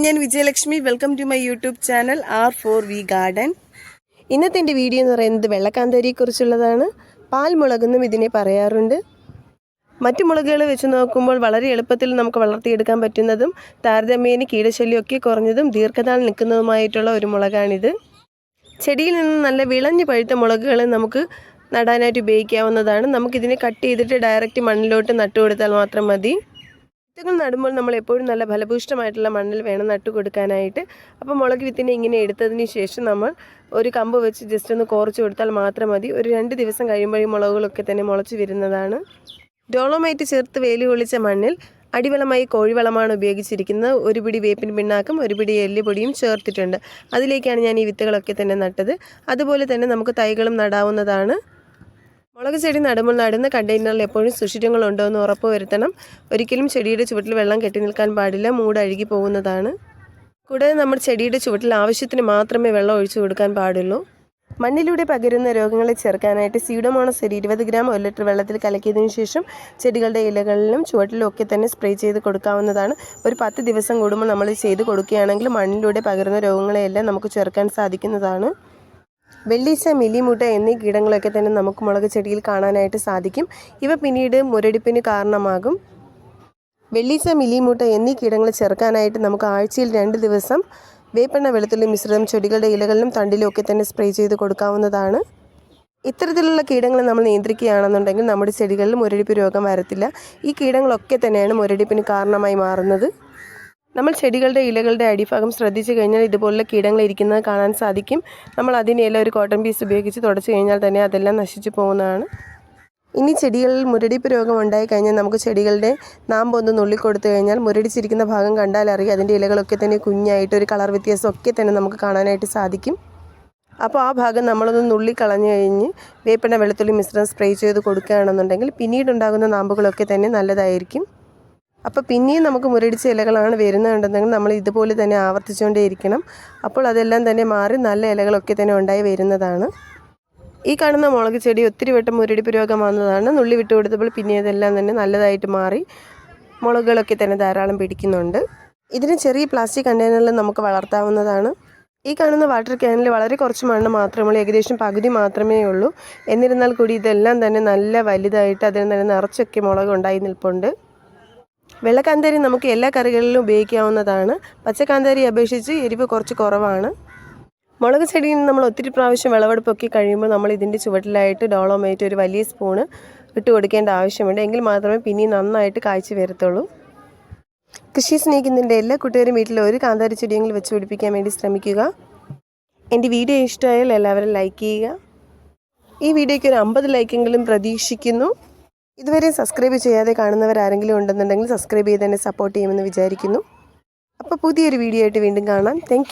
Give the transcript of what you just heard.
ഞാൻ Vijayalakshmi. Welcome to my YouTube channel R for V garden ഇന്നത്തെ എന്റെ video എന്ന് പറയുന്നത് വെള്ളക്കാന്തരിയെക്കുറിച്ചുള്ളതാണ്. പാൽ മുളകെന്നും ഇതിനെ പറയാറുണ്ട്. മറ്റു മുളകുകൾ വെച്ച് നോക്കുമ്പോൾ വളരെ എളുപ്പത്തിൽ നമുക്ക് വളർത്തിയെടുക്കാൻ പറ്റുന്നതും താരതമ്യേന കീടശല്യമൊക്കെ കുറഞ്ഞതും ദീർഘനാൾ നിൽക്കുന്നതുമായിട്ടുള്ള ഒരു മുളകാണിത്. ചെടിയിൽ നിന്ന് നല്ല വിളഞ്ഞു പഴുത്ത മുളകുകൾ നമുക്ക് നടാനായിട്ട് ഉപയോഗിക്കാവുന്നതാണ്. നമുക്കിതിനെ കട്ട് ചെയ്തിട്ട് ഡയറക്റ്റ് മണ്ണിലോട്ട് നട്ടുകൊടുത്താൽ മാത്രം മതി. വിത്തുകൾ നടുമ്പോൾ നമ്മൾ എപ്പോഴും നല്ല ഫലഭൂഷ്ടമായിട്ടുള്ള മണ്ണിൽ വേണം നട്ടു കൊടുക്കാനായിട്ട്. അപ്പോൾ മുളക് വിത്തിനെ ഇങ്ങനെ എടുത്തതിന് ശേഷം നമ്മൾ ഒരു കമ്പ് വെച്ച് ജസ്റ്റ് ഒന്ന് കുറച്ച് കൊടുത്താൽ മാത്രം മതി. ഒരു രണ്ട് ദിവസം കഴിയുമ്പോൾ മുളകുകളൊക്കെ തന്നെ മുളച്ച് വരുന്നതാണ്. ഡോളോമൈറ്റ് ചേർത്ത് വേലി ഒളിച്ച മണ്ണിൽ അടിവളമായി കോഴിവളമാണ് ഉപയോഗിച്ചിരിക്കുന്നത്. ഒരു പിടി വേപ്പിൻ പിണ്ണാക്കും ഒരു പിടി എല്ലുപൊടിയും ചേർത്തിട്ടുണ്ട്. അതിലേക്കാണ് ഞാൻ ഈ വിത്തുകളൊക്കെ തന്നെ നട്ടത്. അതുപോലെ തന്നെ നമുക്ക് തൈകളും നടാവുന്നതാണ്. മുളക് ചെടി നടുമ്പോൾ നടുന്ന കണ്ടെയ്നറിൽ എപ്പോഴും സുഷിരങ്ങളുണ്ടോ എന്ന് ഉറപ്പ് വരുത്തണം. ഒരിക്കലും ചെടിയുടെ ചുവട്ടിൽ വെള്ളം കെട്ടി നിൽക്കാൻ പാടില്ല. മൂട് അഴുകി പോകുന്നതാണ്. കൂടാതെ നമ്മൾ ചെടിയുടെ ചുവട്ടിൽ ആവശ്യത്തിന് മാത്രമേ വെള്ളം ഒഴിച്ചു കൊടുക്കാൻ പാടുള്ളൂ. മണ്ണിലൂടെ പകരുന്ന രോഗങ്ങളെ ചെറുക്കാനായിട്ട് സീഡോമോണസ് ഒരു ഇരുപത് ഗ്രാം ഒരു ലിറ്റർ വെള്ളത്തിൽ കലക്കിയതിനു ശേഷം ചെടികളുടെ ഇലകളിലും ചുവട്ടിലും ഒക്കെ തന്നെ സ്പ്രേ ചെയ്ത് കൊടുക്കാവുന്നതാണ്. ഒരു പത്ത് ദിവസം കൂടുമ്പോൾ നമ്മൾ ചെയ്ത് കൊടുക്കുകയാണെങ്കിൽ മണ്ണിലൂടെ പകരുന്ന രോഗങ്ങളെയെല്ലാം നമുക്ക് ചെറുക്കാൻ സാധിക്കുന്നതാണ്. വെള്ളീച്ച മില്ലിമുട്ട എന്നീ കീടങ്ങളൊക്കെ തന്നെ നമുക്ക് മുളക് ചെടിയിൽ കാണാനായിട്ട് സാധിക്കും. ഇവ പിന്നീട് മുരടിപ്പിന് കാരണമാകും. വെള്ളീച്ച മില്ലിമുട്ട എന്നീ കീടങ്ങൾ ചെറുക്കാനായിട്ട് നമുക്ക് ആഴ്ചയിൽ രണ്ട് ദിവസം വേപ്പെണ്ണ വെളുത്തുള്ളി മിശ്രിതം ചെടികളുടെ ഇലകളിലും തണ്ടിലും ഒക്കെ തന്നെ സ്പ്രേ ചെയ്ത് കൊടുക്കാവുന്നതാണ്. ഇത്തരത്തിലുള്ള കീടങ്ങൾ നമ്മൾ നിയന്ത്രിക്കുകയാണെന്നുണ്ടെങ്കിൽ നമ്മുടെ ചെടികളിൽ മുരടിപ്പ് രോഗം വരത്തില്ല. ഈ കീടങ്ങളൊക്കെ തന്നെയാണ് മുരടിപ്പിന് കാരണമായി മാറുന്നത്. നമ്മൾ ചെടികളുടെ ഇലകളുടെ അടിഭാഗം ശ്രദ്ധിച്ചു കഴിഞ്ഞാൽ ഇതുപോലുള്ള കീടങ്ങൾ ഇരിക്കുന്നത് കാണാൻ സാധിക്കും. നമ്മൾ അതിനെല്ലാം ഒരു കോട്ടൺ പീസ് ഉപയോഗിച്ച് തുടച്ചു കഴിഞ്ഞാൽ തന്നെ അതെല്ലാം നശിച്ചു പോകുന്നതാണ്. ഇനി ചെടികളിൽ മുരടിപ്പ് രോഗം ഉണ്ടായി കഴിഞ്ഞാൽ നമുക്ക് ചെടികളുടെ നാമ്പൊന്ന് നുള്ളി കൊടുത്തു കഴിഞ്ഞാൽ മുരടിച്ചിരിക്കുന്ന ഭാഗം കണ്ടാൽ അറിയാം. അതിന്റെ ഇലകളൊക്കെ തന്നെ കുഞ്ഞായിട്ട് ഒരു കളർ വ്യത്യാസം ഒക്കെ തന്നെ നമുക്ക് കാണാനായിട്ട് സാധിക്കും. അപ്പോൾ ആ ഭാഗം നമ്മളൊന്ന് നുള്ളി കളഞ്ഞു കഴിഞ്ഞ് വേപ്പെണ്ണ വെളുത്തുള്ളി മിശ്രം സ്പ്രേ ചെയ്ത് കൊടുക്കുകയാണെന്നുണ്ടെങ്കിൽ പിന്നീടുണ്ടാകുന്ന നാമ്പുകളൊക്കെ തന്നെ നല്ലതായിരിക്കും. അപ്പോൾ പിന്നെയും നമുക്ക് മുരടിച്ച ഇലകളാണ് വരുന്നുണ്ടെന്നെങ്കിൽ നമ്മൾ ഇതുപോലെ തന്നെ ആവർത്തിച്ചുകൊണ്ടേയിരിക്കണം അപ്പോൾ അതെല്ലാം തന്നെ മാറി നല്ല ഇലകളൊക്കെ തന്നെ ഉണ്ടായി വരുന്നതാണ്. ഈ കാണുന്ന മുളക് ചെടി ഒത്തിരി വട്ടം മുരടി രോഗം വന്നതാണ് നുള്ളി വിട്ട് കൊടുത്തപ്പോൾ പിന്നെ ഇതെല്ലാം തന്നെ നല്ലതായിട്ട് മാറി മുളകുകളൊക്കെ തന്നെ ധാരാളം പിടിക്കുന്നുണ്ട്. ഇതിന് ചെറിയ പ്ലാസ്റ്റിക് കണ്ടെയ്നറിൽ നമുക്ക് വളർത്താവുന്നതാണ്. ഈ കാണുന്ന വാട്ടർ ക്യാനിൽ വളരെ കുറച്ച് മണ്ണ് മാത്രമേ ഉള്ളൂ ഏകദേശം പകുതി മാത്രമേ ഉള്ളൂ. എന്നിരുന്നാൽ കൂടി ഇതെല്ലാം തന്നെ നല്ല വലുതായിട്ട് അതിന് തന്നെ നിറച്ചൊക്കെ മുളക് ഉണ്ടായി നിൽപ്പുണ്ട്. വെള്ളക്കാന്താരി നമുക്ക് എല്ലാ കറികളിലും ഉപയോഗിക്കാവുന്നതാണ്. പച്ചക്കാന്താരി അപേക്ഷിച്ച് എരിവ് കുറച്ച് കുറവാണ്. മുളക് ചെടിയിൽ നമ്മൾ ഒത്തിരി പ്രാവശ്യം വിളവെടുപ്പൊക്കെ കഴിയുമ്പോൾ നമ്മൾ ഇതിന്റെ ചുവട്ടിലായിട്ട് ഡോളോമേറ്റ് ഒരു വലിയ സ്പൂണ് ഇട്ട് കൊടുക്കേണ്ട ആവശ്യമുണ്ട്. എങ്കിൽ മാത്രമേ പിന്നെ നന്നായിട്ട് കാഴ്ച വരത്തുള്ളൂ. കൃഷി സ്നേഹിക്കുന്നതിന്റെ എല്ലാ കുട്ടികളും വീട്ടിൽ ഒരു കാന്താരി ചെടിയെങ്കിലും വെച്ച് പിടിപ്പിക്കാൻ വേണ്ടി ശ്രമിക്കുക. എന്റെ വീഡിയോ ഇഷ്ടമായാൽ എല്ലാവരും ലൈക്ക് ചെയ്യുക. ഈ വീഡിയോയ്ക്ക് ഒരു അമ്പത് ലൈക്കെങ്കിലും പ്രതീക്ഷിക്കുന്നു. ഇതുവരെ സബ്സ്ക്രൈബ് ചെയ്യാതെ കാണുന്നവരാരെങ്കിലും ഉണ്ടെന്നുണ്ടെങ്കിൽ സബ്സ്ക്രൈബ് ചെയ്ത് തന്നെ സപ്പോർട്ട് ചെയ്യുമെന്ന് വിചാരിക്കുന്നു. അപ്പോൾ പുതിയൊരു വീഡിയോ ആയിട്ട് വീണ്ടും കാണാം. താങ്ക്